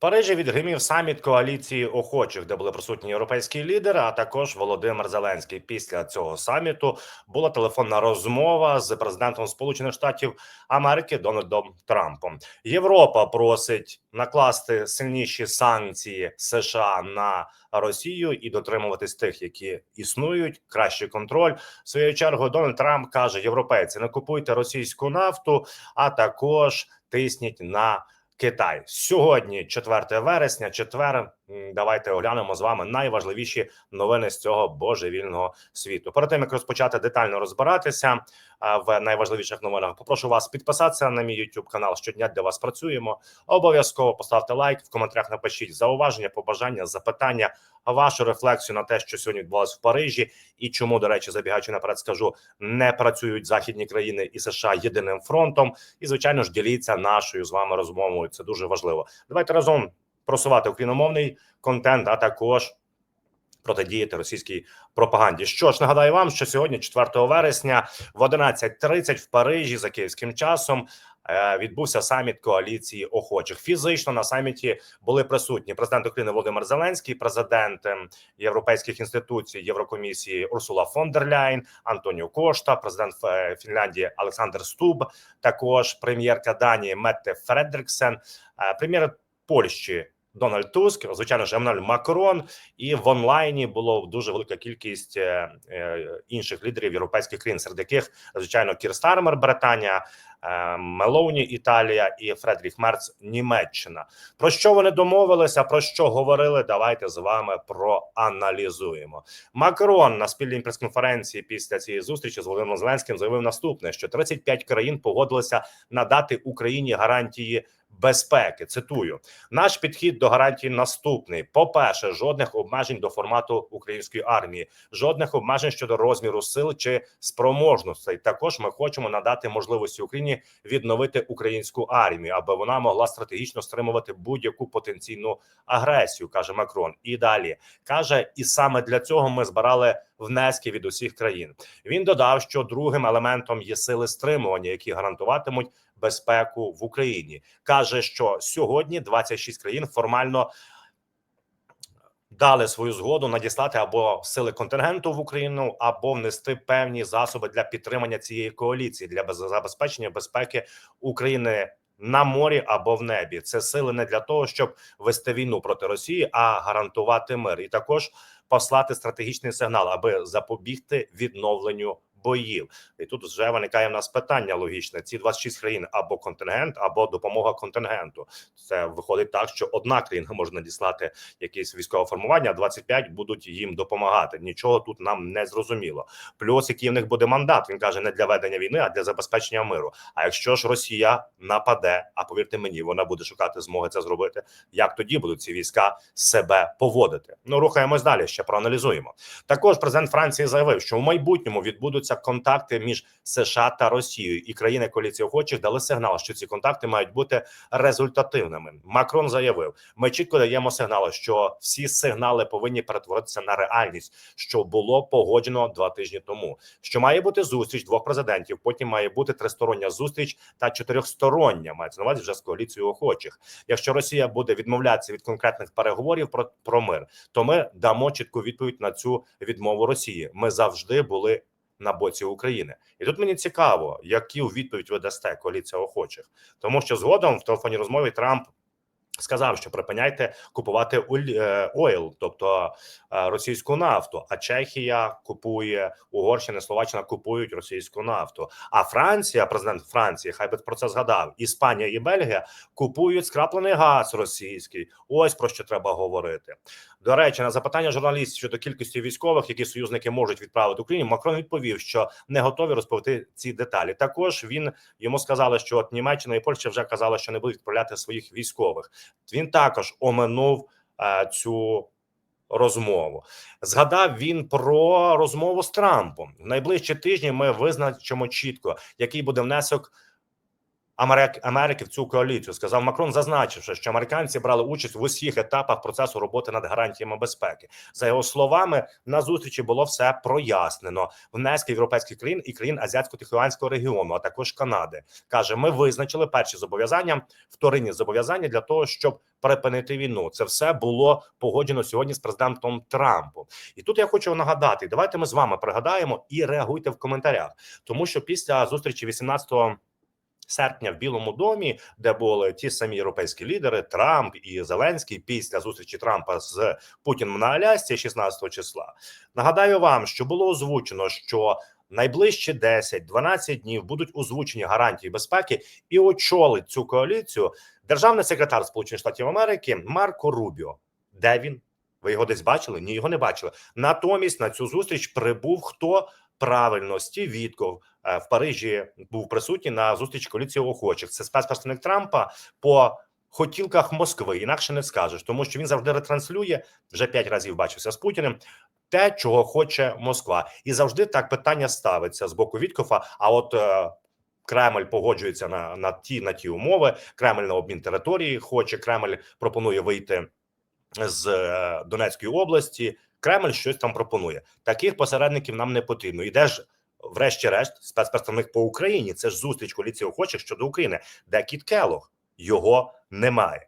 Парижі відгримів саміт коаліції охочих, де були присутні європейські лідери, а також Володимир Зеленський. Після цього саміту була телефонна розмова з президентом Сполучених Штатів Америки Дональдом Трампом. Європа просить накласти сильніші санкції США на Росію і дотримуватись тих, які існують. Кращий контроль. В свою чергу Дональд Трамп каже: Європейці, не купуйте російську нафту, а також тисніть на. Китай сьогодні, 4 вересня, четвер. Давайте оглянемо з вами найважливіші новини з цього божевільного світу. Перед тим як розпочати детально розбиратися в найважливіших новинах, попрошу вас підписатися на мій YouTube канал. Щодня для вас працюємо. Обов'язково поставте лайк в коментарях. Напишіть зауваження, побажання, запитання, вашу рефлексію на те, що сьогодні відбулося в Парижі, і чому, до речі, забігаючи наперед, скажу, не працюють західні країни і США єдиним фронтом. І звичайно ж діліться нашою з вами розмовою. Це дуже важливо. Давайте разом просувати україномовний контент, а також протидіяти російській пропаганді. Що ж нагадаю вам, що сьогодні, 4 вересня, в 11.30 в Парижі за київським часом. е, Відбувся саміт коаліції охочих. Фізично на саміті були присутні президент України Володимир Зеленський, президент ем, європейських інституцій Єврокомісії Урсула фон дер Ляйн, Антоніо Кошта, президент Фінляндії Олександр Стуб, також прем'єрка Данії Метте Фредриксен, е, прем'єр Польщі Дональд Туск, звичайно ж Еммануель Макрон, і в онлайні було дуже велика кількість е, е, інших лідерів європейських країн, серед яких звичайно Кір Стармер, Британія, е, Мелоуні, Італія і Фредріх Мерц, Німеччина. Про що вони домовилися? Про що говорили? Давайте з вами проаналізуємо. Макрон на спільній прес-конференції після цієї зустрічі з Володимиром Зеленським заявив наступне: що 35 країн погодилися надати Україні гарантії. Безпеки цитую наш підхід до гарантій наступний: по-перше, жодних обмежень до формату української армії, жодних обмежень щодо розміру сил чи спроможностей. Також ми хочемо надати можливості Україні відновити українську армію, аби вона могла стратегічно стримувати будь-яку потенційну агресію, каже Макрон. І далі каже, і саме для цього ми збирали внески від усіх країн. Він додав, що другим елементом є сили стримування, які гарантуватимуть безпеку в Україні. каже, що сьогодні 26 країн формально дали свою згоду надіслати або сили контингенту в Україну, або внести певні засоби для підтримання цієї коаліції для без- забезпечення безпеки України. На морі або в небі це сили не для того, щоб вести війну проти Росії, а гарантувати мир, і також послати стратегічний сигнал, аби запобігти відновленню боїв. І тут вже виникає в нас питання логічне: ці 26 країн або контингент, або допомога контингенту. Це виходить так, що одна країна може надіслати якесь військове формування, а 25 будуть їм допомагати. Нічого тут нам не зрозуміло. Плюс який в них буде мандат. Він каже не для ведення війни, а для забезпечення миру. А якщо ж Росія нападе, а повірте мені, вона буде шукати змоги це зробити. Як тоді будуть ці війська себе поводити? Ну рухаємось далі. Ще проаналізуємо. Також президент Франції заявив, що в майбутньому відбудуться контакти між США та Росією, і країни коаліції охочих дали сигнал, що ці контакти мають бути результативними. Макрон заявив: ми чітко даємо сигнал, що всі сигнали повинні перетворитися на реальність, що було погоджено два тижні тому. Що має бути зустріч двох президентів. Потім має бути тристороння зустріч та чотирьохстороння. Мається на увазі вже з коаліцією охочих. Якщо Росія буде відмовлятися від конкретних переговорів про, про мир, то ми дамо чітку відповідь на цю відмову Росії. Ми завжди були на боці України, і тут мені цікаво, які відповідь ви дасте коаліція охочих, тому що згодом в телефонній розмові Трамп. Сказав, що припиняйте купувати е, ойл, тобто е, російську нафту. А Чехія купує Угорщина, Словаччина купують російську нафту. А Франція, президент Франції, хай би про це згадав. Іспанія і Бельгія купують скраплений газ російський. Ось про що треба говорити. До речі, на запитання журналістів щодо кількості військових, які союзники можуть відправити Україні, Макрон відповів, що не готові розповісти ці деталі. Також він йому сказали, що от Німеччина і Польща вже казали, що не будуть відправляти своїх військових. Він також оминув е, цю розмову. Згадав він про розмову з Трампом. В найближчі тижні ми визначимо чітко, який буде внесок Америки, в цю коаліцію. Сказав Макрон, зазначивши, що американці брали участь в усіх етапах процесу роботи над гарантіями безпеки. За його словами, на зустрічі було все прояснено. Внески європейських країн і країн азіатсько-тихоокеанського регіону, а також Канади. каже: ми визначили перші зобов'язання, вторинні зобов'язання для того, щоб припинити війну. Це все було погоджено сьогодні з президентом Трампом. І тут я хочу нагадати: давайте ми з вами пригадаємо і реагуйте в коментарях, тому що після зустрічі 18 серпня в Білому домі, де були ті самі європейські лідери Трамп і Зеленський після зустрічі Трампа з Путіним на Алясці 16 числа. Нагадаю вам, що було озвучено, що найближчі 10-12 днів будуть озвучені гарантії безпеки, і очолить цю коаліцію державний секретар Сполучених Штатів Америки Марко Рубіо. Де він? Ви його десь бачили? Ні, його не бачили. Натомість на цю зустріч прибув хто правильно Стів Вітков е, в Парижі був присутній на зустріч коаліції охочих. Це спецпредставник Трампа по хотілках Москви. Інакше не скажеш, тому що він завжди ретранслює вже п'ять разів бачився з Путіним. Те, чого хоче Москва, і завжди так питання ставиться з боку Віткофа. А от е, Кремль погоджується на, на ті на ті умови. Кремль на обмін території хоче. Кремль пропонує вийти з е, Донецької області. Кремль щось там пропонує. Таких посередників нам не потрібно. І де ж, врешті-решт, спецпредставник по Україні? Це ж зустріч коаліції охочих щодо України, де Кіт Келох його немає.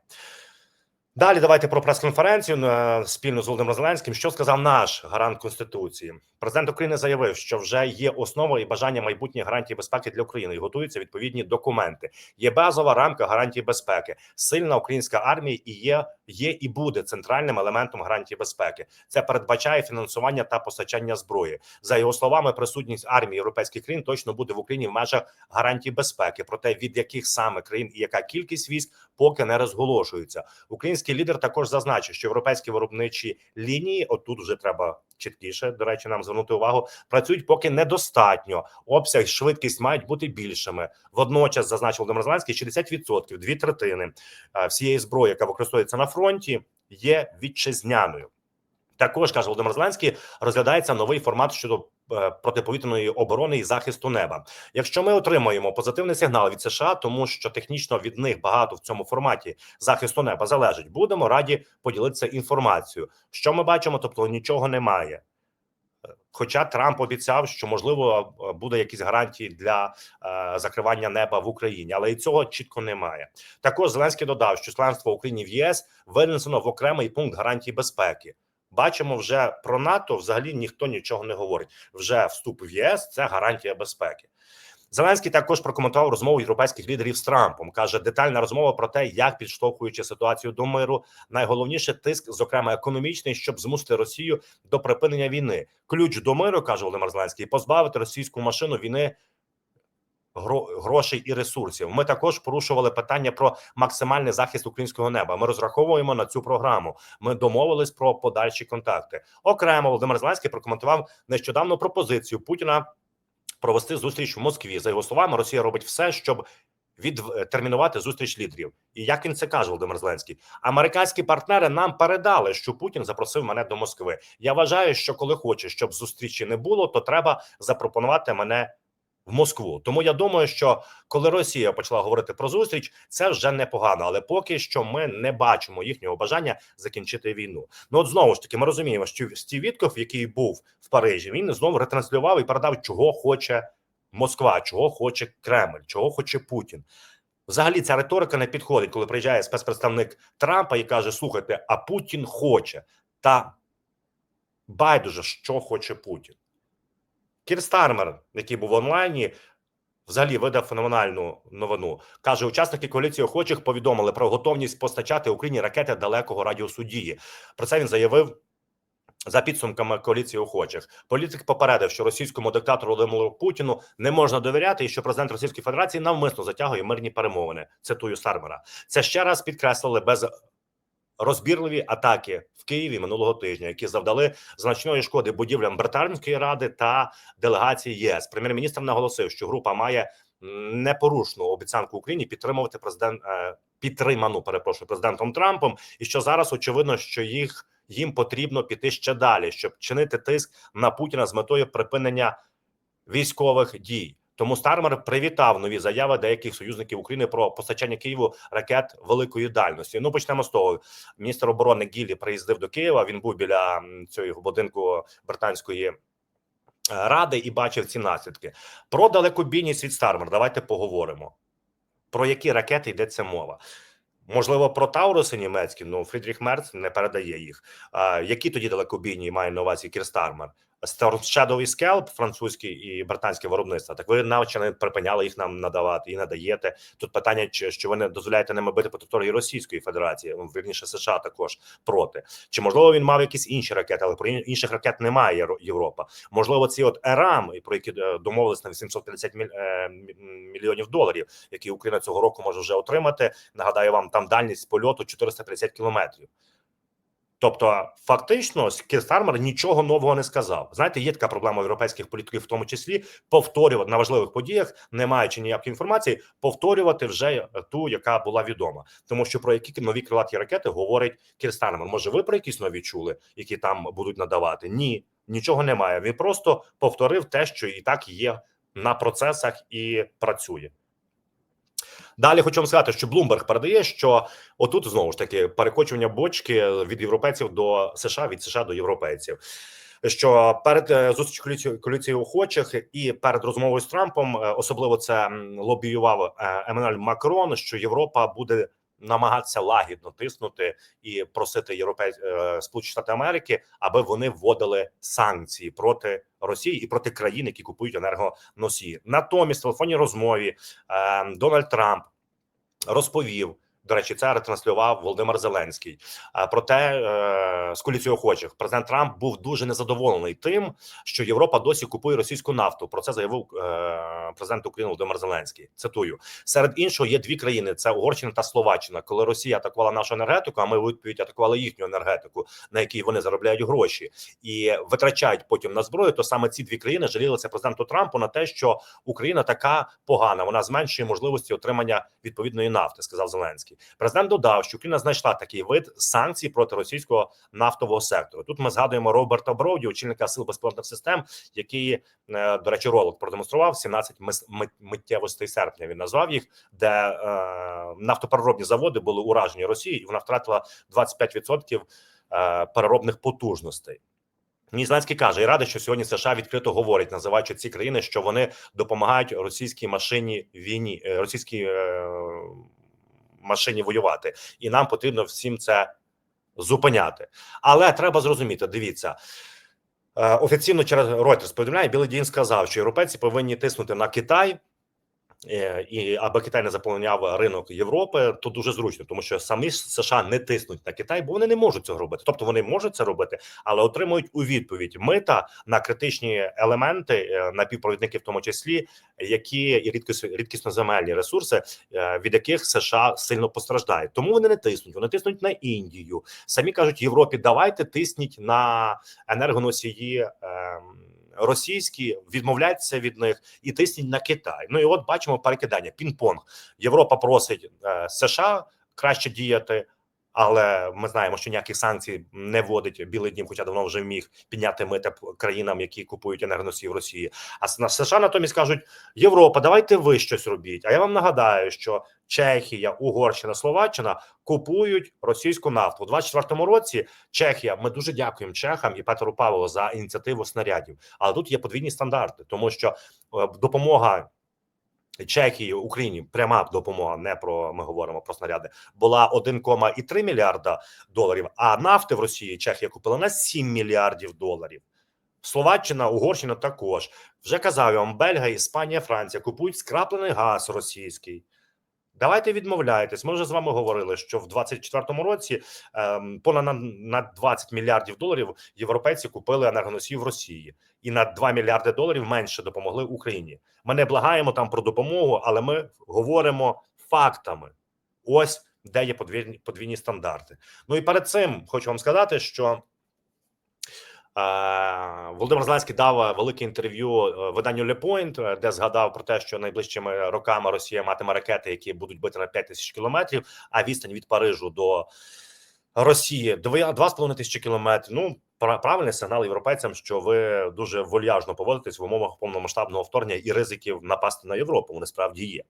Далі давайте про прес-конференцію е, спільно з Володимиром Зеленським. Що сказав наш гарант конституції? Президент України заявив, що вже є основа і бажання майбутніх гарантій безпеки для України і готуються відповідні документи. Є базова рамка гарантій безпеки. Сильна українська армія і є, є і буде центральним елементом гарантії безпеки. Це передбачає фінансування та постачання зброї. За його словами, присутність армії європейських країн точно буде в Україні в межах гарантій безпеки. Проте від яких саме країн і яка кількість військ поки не розголошується. Український лідер також зазначив, що європейські виробничі лінії, отут вже треба чіткіше, до речі, нам звернути увагу, працюють поки недостатньо. Обсяг, швидкість мають бути більшими. Водночас зазначив Володимир Зеленський, 60%, дві третини е, всієї зброї, яка використовується на фронті, є вітчизняною. Також каже Володимир Зеленський, розглядається новий формат щодо е, протиповітряної оборони і захисту неба. Якщо ми отримаємо позитивний сигнал від США, тому що технічно від них багато в цьому форматі захисту неба залежить, будемо раді поділитися інформацією. Що ми бачимо? Тобто нічого немає. Хоча Трамп обіцяв, що можливо буде якісь гарантії для е, закривання неба в Україні, але і цього чітко немає. Також Зеленський додав, що членство України в ЄС винесено в окремий пункт гарантій безпеки. Бачимо, вже про НАТО взагалі ніхто нічого не говорить. Вже вступ в ЄС це гарантія безпеки. Зеленський також прокоментував розмову європейських лідерів з Трампом. каже детальна розмова про те, як підштовхуючи ситуацію до миру, найголовніше тиск, зокрема економічний, щоб змусити Росію до припинення війни. Ключ до миру каже Володимир Зеленський, позбавити російську машину війни грошей і ресурсів. Ми також порушували питання про максимальний захист українського неба. Ми розраховуємо на цю програму. Ми домовились про подальші контакти. Окремо Володимир Зеленський прокоментував нещодавно пропозицію Путіна провести зустріч в Москві. За його словами, Росія робить все, щоб відтермінувати зустріч лідерів. І як він це каже, Володимир Зеленський, американські партнери нам передали, що Путін запросив мене до Москви. Я вважаю, що коли хоче, щоб зустрічі не було, то треба запропонувати мене в Москву. Тому я думаю, що коли Росія почала говорити про зустріч, це вже непогано, але поки що ми не бачимо їхнього бажання закінчити війну. Ну от знову ж таки, ми розуміємо, що Стів Вітков, який був в Парижі, він знову ретранслював і передав, чого хоче Москва, чого хоче Кремль, чого хоче Путін. Взагалі, ця риторика не підходить, коли приїжджає спецпредставник Трампа і каже: Слухайте, а Путін хоче та байдуже, що хоче Путін. Кір Стармер, який був в онлайні, взагалі видав феноменальну новину. Каже, учасники коаліції охочих повідомили про готовність постачати Україні ракети далекого радіусу дії. Про це він заявив. За підсумками коаліції охочих політик попередив, що російському диктатору Володимиру Путіну не можна довіряти, і що президент Російської Федерації навмисно затягує мирні перемовини. Цитую Стармера. Це ще раз підкреслили без розбірливі атаки в Києві минулого тижня, які завдали значної шкоди будівлям Британської ради та делегації ЄС. Прем'єр-міністр наголосив, що група має непорушну обіцянку Україні підтримувати президент е, підтриману перепрошую президентом Трампом, і що зараз очевидно, що їх їм потрібно піти ще далі, щоб чинити тиск на Путіна з метою припинення військових дій. Тому Стармер привітав нові заяви деяких союзників України про постачання Києву ракет великої дальності. Ну почнемо з того. Міністр оборони Гіллі приїздив до Києва. Він був біля цього будинку британської е, ради і бачив ці наслідки. Про далекобійність від Стармер. Давайте поговоримо. Про які ракети йдеться мова? Можливо, про Тауруси німецькі, ну Фрідріх Мерц не передає їх. А, які тоді далекобійні має на увазі Кірстармер? Shadow і Scalp, французькі і британське виробництво. Так ви наче не припиняли їх нам надавати і надаєте. Тут питання, чи що ви не дозволяєте ними бити по території Російської Федерації, ну, вірніше США також проти. Чи можливо він мав якісь інші ракети, але про інших ракет немає Європа. Можливо, ці от ЕРАМ, про які е, домовились на 850 міль- е, мільйонів доларів, які Україна цього року може вже отримати. Нагадаю вам, там дальність польоту 450 кілометрів. Тобто, фактично, Кірстармер нічого нового не сказав. Знаєте, є така проблема європейських політиків, в тому числі повторювати на важливих подіях, не маючи ніякої інформації, повторювати вже ту, яка була відома. Тому що про які нові крилаті ракети говорить Кірстармер. Може, ви про якісь нові чули, які там будуть надавати? Ні, нічого немає. Він просто повторив те, що і так є на процесах і працює. Далі хочу вам сказати, що Bloomberg передає, що отут знову ж таки перекочування бочки від європейців до США від США до європейців. Що перед е, коаліції коаліції охочих і перед розмовою з Трампом е, особливо це лобіював е, Еммануель Макрон, що Європа буде намагатися лагідно тиснути і просити європей... е, Сполучені Штати Америки, аби вони вводили санкції проти Росії і проти країн, які купують енергоносії. Натомість в телефонній розмові е, Дональд Трамп розповів. До речі, це ретранслював Володимир Зеленський. А проте е, з коаліцією охочих президент Трамп був дуже незадоволений тим, що Європа досі купує російську нафту. Про це заявив е, президент України Володимир Зеленський. Цитую серед іншого є дві країни: це Угорщина та Словаччина. Коли Росія атакувала нашу енергетику, а ми відповідь атакували їхню енергетику, на якій вони заробляють гроші і витрачають потім на зброю. То саме ці дві країни жалілися президенту Трампу на те, що Україна така погана, вона зменшує можливості отримання відповідної нафти, сказав Зеленський. Президент додав, що Україна знайшла такий вид санкцій проти російського нафтового сектору. Тут ми згадуємо Роберта Броуді, очільника сил безпілотних систем, який, е, до речі, ролик продемонстрував 17 мис- миттєвостей серпня. Він назвав їх, де е, нафтопереробні заводи були уражені Росією, і вона втратила 25% е, переробних потужностей. Зеленський каже, і радий, що сьогодні США відкрито говорять, називаючи ці країни, що вони допомагають російській машині війні, е, російській машині воювати, і нам потрібно всім це зупиняти. Але треба зрозуміти, дивіться. е, Офіційно через Reuters повідомляє, Білий Дін сказав, що європейці повинні тиснути на Китай, і аби Китай не заповняв ринок Європи, то дуже зручно, тому що самі США не тиснуть на Китай, бо вони не можуть цього робити. Тобто вони можуть це робити, але отримують у відповідь мита на критичні елементи, е, на півпровідники, в тому числі, які і рідкісно рідкісноземельні ресурси, е, від яких США сильно постраждають. Тому вони не тиснуть. Вони тиснуть на Індію. Самі кажуть Європі, давайте тисніть на енергоносії. ем, Російські відмовляються від них і тисніть на Китай. Ну і от бачимо перекидання. Пін-понг Європа просить е, США краще діяти, але ми знаємо, що ніяких санкцій не вводить Білий Дім, хоча давно вже міг підняти мита країнам, які купують енергоносії в Росії. А на США натомість кажуть: Європа, давайте ви щось робіть. А я вам нагадаю, що Чехія, Угорщина, Словаччина купують російську нафту у 24-му році. Чехія, ми дуже дякуємо Чехам і Петру Павлову за ініціативу снарядів. Але тут є подвійні стандарти, тому що е, допомога. Чехії Україні пряма допомога, не про ми говоримо про снаряди, була 1,3 мільярда доларів. А нафти в Росії Чехія купила на 7 мільярдів доларів. Словаччина, Угорщина також вже казав вам, Бельгія, Іспанія, Франція купують скраплений газ російський. Давайте відмовляйтесь. Ми вже з вами говорили, що в 24-му році ем, понад на, на 20 мільярдів доларів європейці купили енергоносії в Росії, і на 2 мільярди доларів менше допомогли Україні. Ми не благаємо там про допомогу, але ми говоримо фактами. Ось де є подвійні, подвійні стандарти. Ну і перед цим хочу вам сказати, що. Е, Володимир Зеленський дав велике інтерв'ю е, виданню Le Point, е, де згадав про те, що найближчими роками Росія матиме ракети, які будуть бити на 5 тисяч кілометрів, а відстань від Парижу до Росії 2,5 тисячі кілометрів. Ну правильний сигнал європейцям, що ви дуже вольяжно поводитесь в умовах повномасштабного вторгнення і ризиків напасти на Європу. Вони справді є.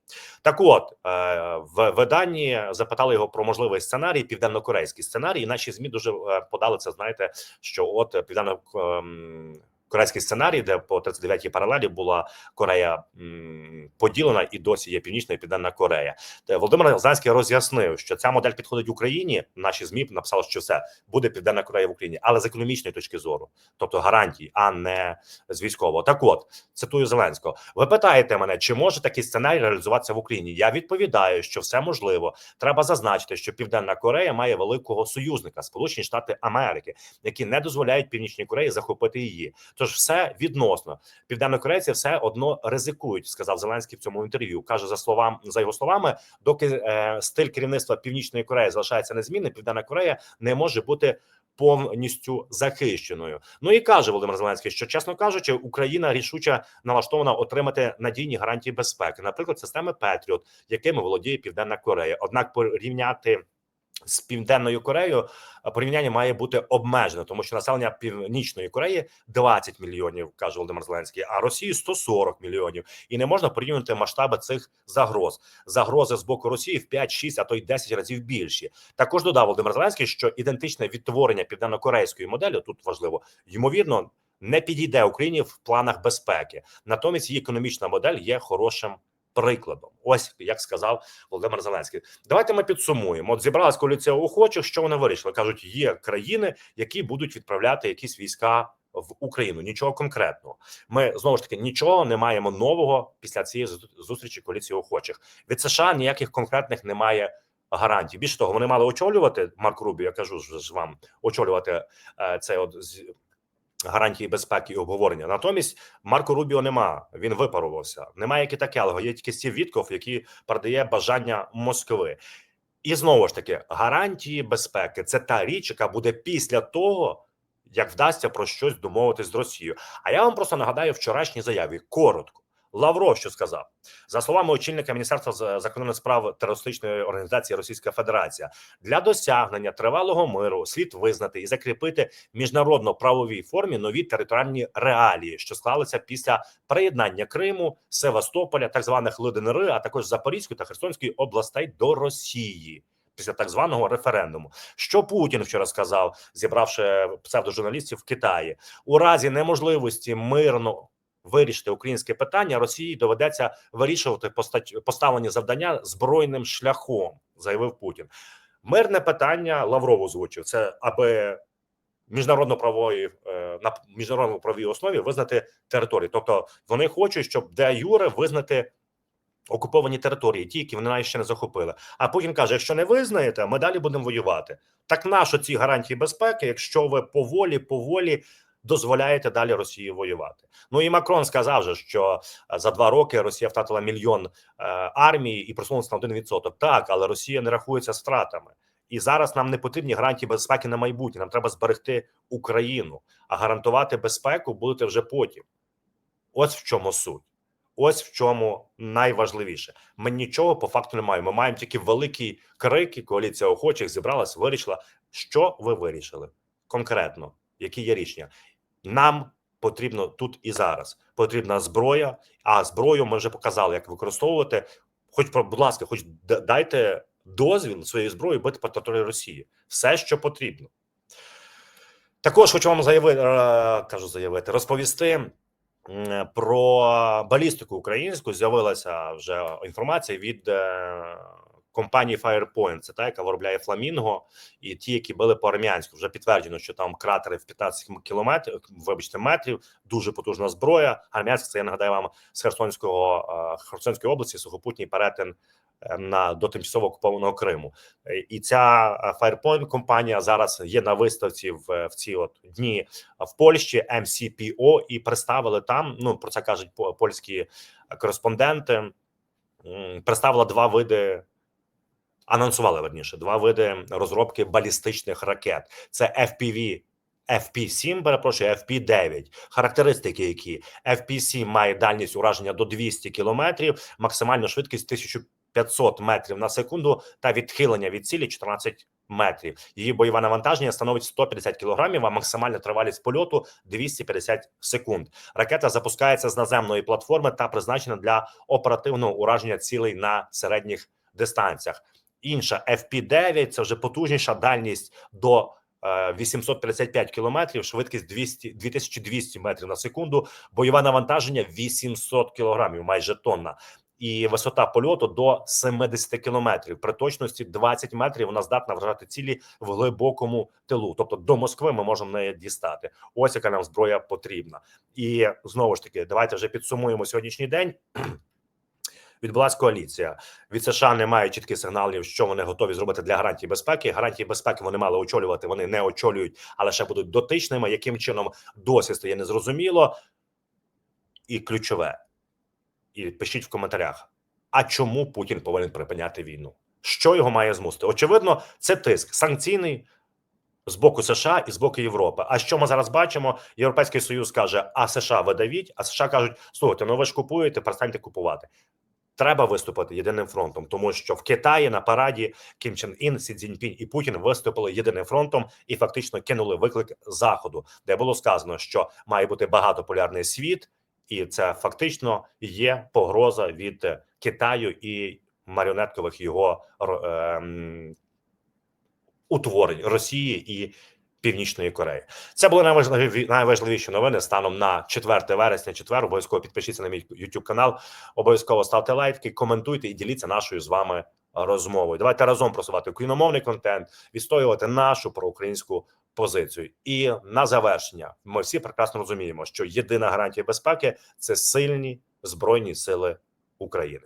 Так, от е, в виданні запитали його про можливий сценарій, південно-корейський сценарій. І наші змі дуже е, подали це. Знаєте, що от е, південно ем, корейський сценарій, де по 39-й паралелі була Корея поділена, і досі є Північна і Південна Корея. Володимир Зеленський роз'яснив, що ця модель підходить Україні. Наші змі написали, що все буде Південна Корея в Україні, але з економічної точки зору, тобто гарантій, а не з військового. Так, от цитую Зеленського. Ви питаєте мене, чи може такий сценарій реалізуватися в Україні? Я відповідаю, що все можливо. Треба зазначити, що Південна Корея має великого союзника Сполучені Штати Америки, які не дозволяють Північній Кореї захопити її. Тож все відносно південнокорейці все одно ризикують, сказав Зеленський в цьому інтерв'ю. каже за словам за його словами, доки е, стиль керівництва Північної Кореї залишається незмінним, Південна Корея не може бути. Повністю захищеною. Ну і каже Володимир Зеленський, що чесно кажучи, Україна рішуче налаштована отримати надійні гарантії безпеки, наприклад, системи Петріот, якими володіє Південна Корея. Однак порівняти з південною Кореєю порівняння має бути обмежене, тому що населення Північної Кореї 20 мільйонів, каже Володимир Зеленський, а Росії 140 мільйонів, і не можна порівнювати масштаби цих загроз. Загрози з боку Росії в 5, 6, а то й 10 разів більші. Також додав Володимир Зеленський, що ідентичне відтворення південно-корейської моделі тут важливо ймовірно не підійде Україні в планах безпеки. Натомість її економічна модель є хорошим прикладом. Ось як сказав Володимир Зеленський. Давайте ми підсумуємо. От зібралась коаліція охочих. Що вони вирішили? кажуть, є країни, які будуть відправляти якісь війська в Україну. Нічого конкретного. Ми знову ж таки нічого не маємо нового після цієї зу- зустрічі коаліції охочих. Від США ніяких конкретних немає. Гарантій більше того, вони мали очолювати Марк Рубі. Я кажу ж вам очолювати е, цей от гарантії безпеки і обговорення. Натомість Марко Рубіо нема. Він випарувався. Немає Кітакелого, є тільки Стів Вітков, який передає бажання Москви. І знову ж таки, гарантії безпеки це та річ, яка буде після того, як вдасться про щось домовитись з Росією. А я вам просто нагадаю вчорашній заяві коротко. Лавров що сказав за словами очільника міністерства закордонних справ терористичної організації Російська Федерація для досягнення тривалого миру слід визнати і закріпити міжнародно-правовій формі нові територіальні реалії, що склалися після приєднання Криму, Севастополя, так званих ЛДНР, а також Запорізької та Херсонської областей до Росії. Після так званого референдуму, що Путін вчора сказав, зібравши псевдожурналістів в Китаї, у разі неможливості мирно вирішити українське питання, Росії доведеться вирішувати поставлені завдання збройним шляхом, заявив Путін. Мирне питання Лавров озвучив це, аби міжнародно-правової е, на міжнародно-правовій основі визнати території. Тобто вони хочуть, щоб де юре визнати окуповані території, ті, які вони навіть ще не захопили. А Путін каже: якщо не визнаєте, ми далі будемо воювати. Так нащо ці гарантії безпеки, якщо ви поволі, поволі дозволяєте далі Росії воювати? Ну і Макрон сказав же, що е, за два роки Росія втратила мільйон е, армії і просунулася на 1%. Так, але Росія не рахується з втратами. І зараз нам не потрібні гарантії безпеки на майбутнє. Нам треба зберегти Україну, а гарантувати безпеку будете вже потім. Ось в чому суть. Ось в чому найважливіше. Ми нічого по факту не маємо. Ми маємо тільки великі крики. Коаліція охочих зібралась, вирішила, що ви вирішили конкретно, які є рішення. Нам потрібно тут і зараз. Потрібна зброя. А зброю ми вже показали, як використовувати. Хоч будь ласка, хоч дайте дозвіл своєю зброєю бити по території Росії. Все, що потрібно. Також хочу вам заявити, е, кажу заявити, розповісти про балістику українську. З'явилася вже інформація від е, компанії Firepoint, це та, яка виробляє фламінго, і ті, які били по армянську, вже підтверджено, що там кратери в 15 кілометрів, вибачте, метрів, дуже потужна зброя. Армянська це я нагадаю вам з Херсонського е, Херсонської області, сухопутній перетин е, на до тимчасово окупованого Криму. Е, І ця Firepoint компанія зараз є на виставці в, в ці от дні в Польщі MCPO, і представили там. Ну про це кажуть по- польські кореспонденти. Представила два види. Анонсували верніше два види розробки балістичних ракет: це FPV FP7, перепрошую, FP9. Характеристики, які FP7 має дальність ураження до 200 кілометрів, максимальну швидкість 500 метрів на секунду та відхилення від цілі 14 метрів. Її бойове навантаження становить 150 кілограмів, а максимальна тривалість польоту 250 секунд. Ракета запускається з наземної платформи та призначена для оперативного ураження цілей на середніх дистанціях. Інша FP-9 – це вже потужніша дальність до е, 855 кілометрів, швидкість 200, 2200 метрів на секунду, бойове навантаження 800 кілограмів, майже тонна. І висота польоту до 70 кілометрів. При точності 20 метрів вона здатна вражати цілі в глибокому тилу. Тобто до Москви ми можемо неї дістати. Ось яка нам зброя потрібна. І знову ж таки, давайте вже підсумуємо сьогоднішній день. Відбулася коаліція від США немає чітких сигналів, що вони готові зробити для гарантії безпеки. Гарантії безпеки вони мали очолювати. Вони не очолюють, але ще будуть дотичними. Яким чином досі стає незрозуміло і ключове. І пишіть в коментарях: а чому Путін повинен припиняти війну? Що його має змусити? Очевидно, це тиск санкційний з боку США і з боку Європи. А що ми зараз бачимо? Європейський союз каже: А США видавіть, а США кажуть: слухайте, ну ви ж купуєте, перестаньте купувати. Треба виступити єдиним фронтом, тому що в Китаї на параді Кім Чен Ін, Сі Цзіньпінь і Путін виступили єдиним фронтом і фактично кинули виклик заходу, де було сказано, що має бути багатополярний світ, і це фактично є погроза від е, Китаю і маріонеткових його ем, утворень Росії і Північної Кореї. Це були найважливі, найважливіші новини станом на 4 вересня. Четвер обов'язково підпишіться на мій YouTube канал. Обов'язково ставте лайки, коментуйте і діліться нашою з вами розмовою. Давайте разом просувати україномовний контент, відстоювати нашу проукраїнську позицію. І на завершення, ми всі прекрасно розуміємо, що єдина гарантія безпеки це сильні збройні сили України.